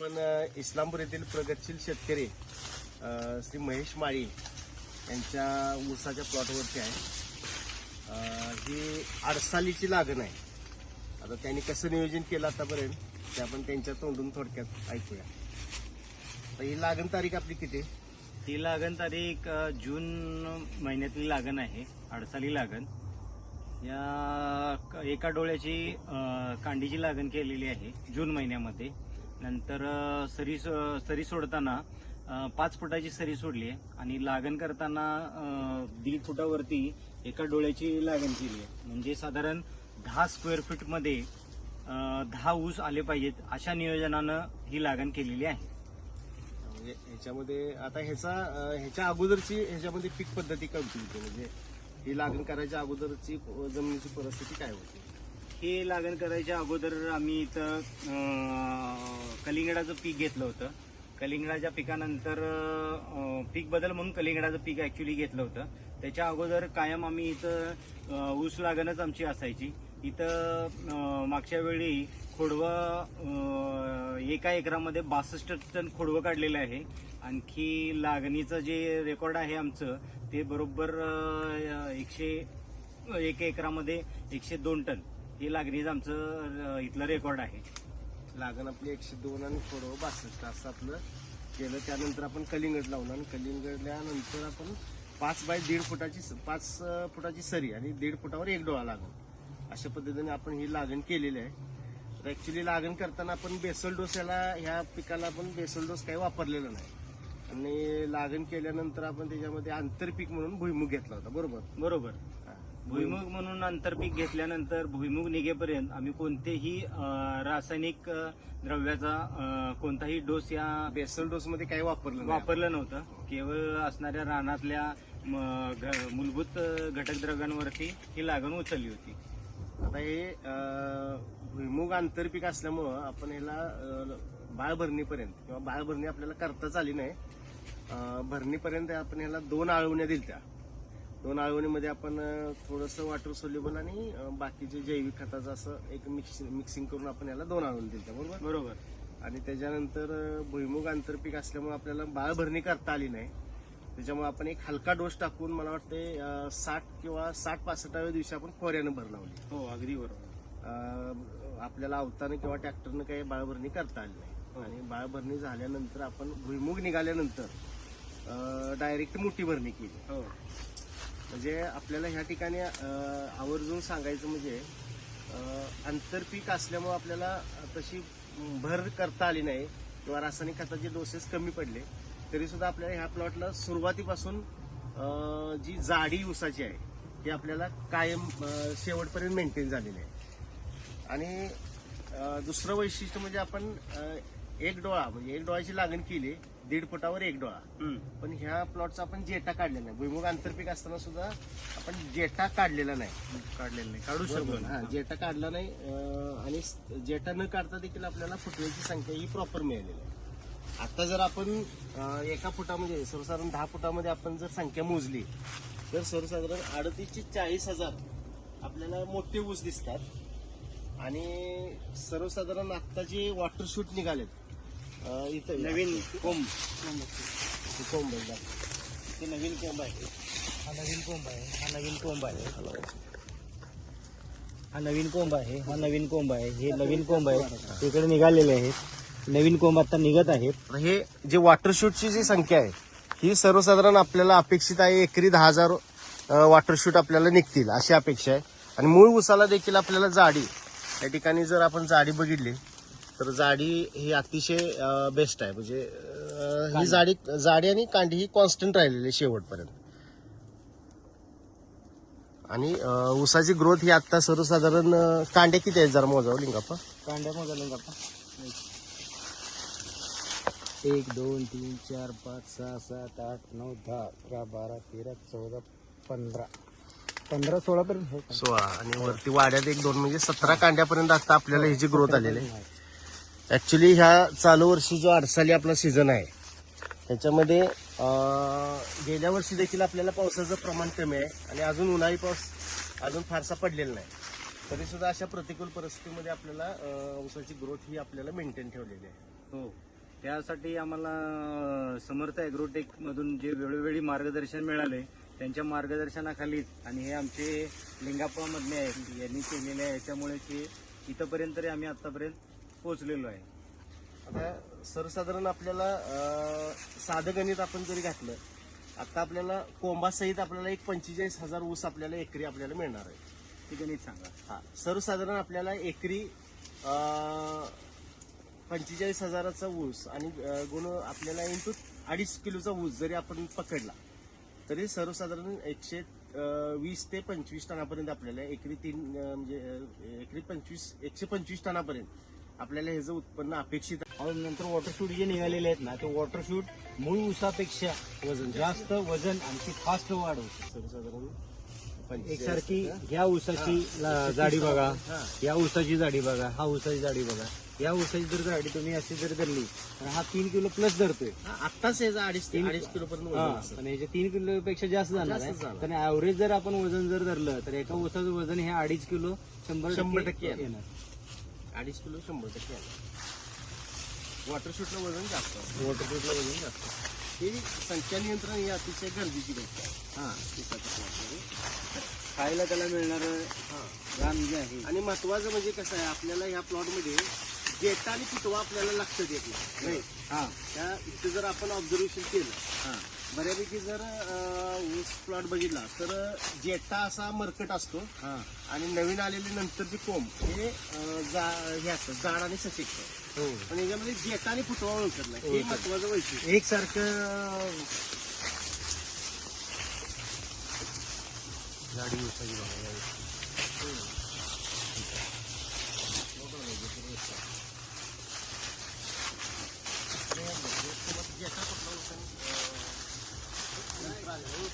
पण इस्लामपूर येथील प्रगतशील शेतकरी श्री महेश माळी यांच्या ऊसाच्या प्लॉटवरती आहे. ही आडसालीची लागण आहे. आता त्यांनी कसं नियोजन केलं आतापर्यंत ते आपण त्यांच्या तोंडून थोडक्यात ऐकूया. तर ही लागण तारीख आपली किती? आहे? ती लागण तारीख जून महिन्यातली लागण आहे अडसाली लागण. या क- एका डोळ्याची कांडीची लागण केलेली आहे जून महिन्यामध्ये. नंतर सरी सरी सोडताना पाच फुटाची सरी सोडली आहे आणि लागण करताना दीड फुटावरती एका डोळ्याची लागण केली आहे. म्हणजे साधारण दहा स्क्वेअर फीटमध्ये दहा ऊस आले पाहिजेत अशा नियोजनानं ही लागण केलेली आहे. म्हणजे ह्याच्यामध्ये आता ह्याचा ह्याच्या अगोदरची ह्याच्यामध्ये पीक पद्धती कळतील म्हणजे ही लागण करायच्या अगोदरची जमिनीची परिस्थिती काय होती? हे लागण करायच्या अगोदर आम्ही इथं अं, कलिंगडाचं पीक घेतलं होतं. कलिंगडाच्या पिकानंतर अं, पीक बदल म्हणून कलिंगडाचं पीक ऍक्च्युली घेतलं होतं. त्याच्या अगोदर कायम आम्ही इथं अं, ऊस लागणच आमची असायची. इथं अं, मागच्या वेळी खोडवं अं, एका एकरामध्ये बासष्ट टन खोडवं काढलेलं आहे. आणखी लागणीचं जे रेकॉर्ड आहे आमचं ते बरोबर एकशे एक एकरामध्ये एकशे दोन टन. हे लागणीच आमचं इथलं रेकॉर्ड आहे. लागण आपली एकशे दोन आणि थोडं हो, बासष्ट असं आपलं. केलं त्यानंतर आपण कलिंगड लावलं आणि कलिंगडल्यानंतर आपण पाच बाय दीड फुटाची स- पाच फुटाची सरी आणि दीड फुटावर एक डोळा लागण अशा पद्धतीने आपण ही लागण केलेली आहे. तर ऍक्च्युली लागण करताना आपण बेसल डोस याला ह्या पिकाला आपण बेसल डोस काही वापरलेला नाही. आणि लागण केल्यानंतर आपण त्याच्यामध्ये आंतरपीक म्हणून भुईमुग घेतला होता बरोबर? बरोबर. भुईमुग म्हणून आंतरपीक घेतल्यानंतर भुईमुग निघेपर्यंत आम्ही कोणतेही अं, रासायनिक अं, द्रव्याचा अं, कोणताही डोस या बेसल डोस मध्ये काही वापरलं नाही. वापरलं नव्हतं. केवळ असणाऱ्या रानातल्या म, घ- मूलभूत अं, घटक द्रव्यांवरती ही लागण उचलली होती. आता हे अं, भुईमुग आंतरपीक असल्यामुळं आपण ह्याला अं, बाळभरणीपर्यंत किंवा बाळभरणी आपल्याला करताच आली नाही. भरणीपर्यंत आपण ह्याला दोन आळवण्या दिलत्या. दोन आळवणीमध्ये आपण थोडंसं वॉटर सोल्युबल आणि बाकीचे जैविक खताचं असं एक मिक्स मिक्सिंग करून आपण याला दोन आळवणी दिलत्या बरोबर? बरोबर. आणि त्याच्यानंतर भुईमुग आंतरपीक असल्यामुळे आपल्याला बाळभरणी करता आली नाही. त्याच्यामुळे आपण एक हलका डोस टाकून मला वाटते साठ किंवा साठ पासष्टाव्या दिवशी आपण खोऱ्यानं भर लावली. हो अगदी बरोबर. आपल्याला अवतानं किंवा ट्रॅक्टरनं काही बाळभरणी करता आली नाही. आणि बाळभरणी झाल्यानंतर आपण भुईमुग निघाल्यानंतर डायरेक्ट मोठी भरणी केली. हो. म्हणजे आपल्याला ह्या ठिकाणी आवर्जून सांगायचं म्हणजे आंतरपीक असल्यामुळे आपल्याला तशी भर करता आली नाही किंवा रासायनिक खताचे डोसेस कमी पडले तरी सुद्धा आपल्याला ह्या प्लॉटला सुरुवातीपासून जी जाडी ऊसाची आहे ती आपल्याला कायम शेवटपर्यंत मेंटेन झालेली आहे. आणि दुसरं वैशिष्ट्य म्हणजे आपण एक डोळा म्हणजे एक डोळ्याची लागण केली दीड फुटावर एक डोळा. हम्म. पण ह्या प्लॉटचा आपण जेटा काढलेला नाही. भुईमुग आंतरपीक असताना सुद्धा आपण जेटा काढलेला नाही. काढलेलं नाही. काढू बरोबर. शकतो हा, जेटा काढला नाही अं, आणि स- जेटा न काढता देखील आपल्याला फुटव्याची संख्या ही प्रॉपर मिळालेली आहे. आता जर आपण अं, एका फुटामध्ये सर्वसाधारण दहा फुटामध्ये आपण जर संख्या मोजली तर सर्वसाधारण अडतीस ते चाळीस हजार आपल्याला मोठे ऊस दिसतात. आणि सर्वसाधारण आता जे वॉटर शूट निघालेत इथं नवीन कोंब. हे कोंब आहे. ते नवीन कोंब आहे. हा नवीन कोंब आहे. हा नवीन कोंब आहे. हा नवीन कोंब आहे. हा नवीन कोंब आहे. हे नवीन कोंब आहे. इकडे निघालेले आहेत. नवीन कोंब आता निघत आहेत. हे जे वॉटरशूटची जी संख्या आहे ही सर्वसाधारण आपल्याला अपेक्षित आहे एकरी दहा हजार वॉटरशूट आपल्याला निघतील अशी अपेक्षा आहे. आणि मूळ उसाला देखील आपल्याला जाडी या ठिकाणी जर आपण जाडी बघितली तर जाडी ही अतिशय बेस्ट आहे. म्हणजे अं, ही जाडी जाडी आणि कांडी ही कॉन्स्टंट राहिलेली आहे शेवटपर्यंत. आणि अं, ऊसाची ग्रोथ ही आता सर्वसाधारण अं, कांड्या किती आहेत जरा मोजावं लिंगापा कांड्या मोजायला का एक दोन तीन चार पाच सहा सात आठ नऊ दहा अकरा बारा तेरा चौदा पंधरा. पंधरा सोळा पर्यंत आहे? सोळा. आणि वरती वाड्यात एक दोन म्हणजे सतरा कांड्यापर्यंत आता आपल्याला ह्याची ग्रोथ आलेली आहे. ॲक्च्युली ह्या चालू वर्षी जो आडसाली आपला सीझन आहे त्याच्यामध्ये गेल्या वर्षी देखील आपल्याला पावसाचं प्रमाण कमी आहे आणि अजून उन्हाळी पाऊस अजून फारसा पडलेला नाही. तरीसुद्धा अशा प्रतिकूल परिस्थितीमध्ये आपल्याला ऊसाची ग्रोथ ही आपल्याला मेंटेन ठेवलेली आहे. हो. त्यासाठी आम्हाला समर्थ ॲग्रोटेकमधून जे वेळोवेळी मार्गदर्शन मिळाले त्यांच्या मार्गदर्शनाखालीच आणि हे आमचे लिंगाप्पामधले आहेत यांनी केलेले आहे. याच्यामुळे ते इथंपर्यंत तरी आम्ही आत्तापर्यंत पोहोचलेलो आहे. आता सर्वसाधारण आपल्याला साधं गणित आपण जरी घातलं आता आपल्याला कोंबासहित आपल्याला एक पंचेचाळीस हजार ऊस आपल्याला एकरी आपल्याला मिळणार आहे. ते गणित सांगा. हा सर्वसाधारण आपल्याला एकरी पंचेचाळीस हजाराचा ऊस आणि गुण आपल्याला इंटू अडीच किलोचा ऊस जरी आपण पकडला तरी सर्वसाधारण एकशे वीस ते पंचवीस टनापर्यंत आपल्याला एकरी तीन म्हणजे एकरी पंचवीस एकशे पंचवीस टनापर्यंत आपल्याला ह्याचं उत्पन्न अपेक्षित आहे. नंतर वॉटरशूट जे निघालेले आहेत ना ते वॉटरशूट मूळ ऊसापेक्षा वजन जास्त वजन आणखी फास्ट वाढवते सर्वसाधारण. एकसारखी ह्या ऊसाची ला- जाडी बघा. या ऊसाची जाडी बघा हा ऊसाची जाडी बघा या ऊसाची जर जाडी तुम्ही अशी जर धरली तर हा तीन किलो प्लस धरतोय आत्ताच ह्याचं अडीच तीन- अडीच किलो पर्यंत पण ह्याच्या तीन किलो पेक्षा जास्त जाणार आहे. पण ऍव्हरेज जर आपण वजन जर धरलं तर एका ऊसाचं वजन हे अडीच किलो शंभर शंभर टक्के येणार. अडीच किलो शंभर टक्के आहे. वॉटर शूटला वजन जास्त. वॉटरशूटला वजन जास्त ही संख्या नियंत्रण ही अतिशय गरजेची गोष्ट आहे. हा. खायला त्याला मिळणार रान जे आहे. आणि महत्वाचं म्हणजे कसं आहे आपल्याला ह्या प्लॉटमध्ये गेटा आणि पिटवा आपल्याला लक्षात येत नाही. हा. त्या इथं जर आपण ऑब्झर्वेशन केलं हा. बऱ्यापैकी जर अं, ऊस प्लॉट बघितला तर जेटा असा मरकट असतो हा. आणि नवीन आलेले नंतरचे कोंब हे अं, जा- हे असतं जाड आणि सचिक हो. पण याच्यामध्ये जेटा आणि फुटवा ओळखत नाही. हे ओळखत. महत्वाचं वैशिष्ट्य. एकसारखं ऊसाची बघा या आणि,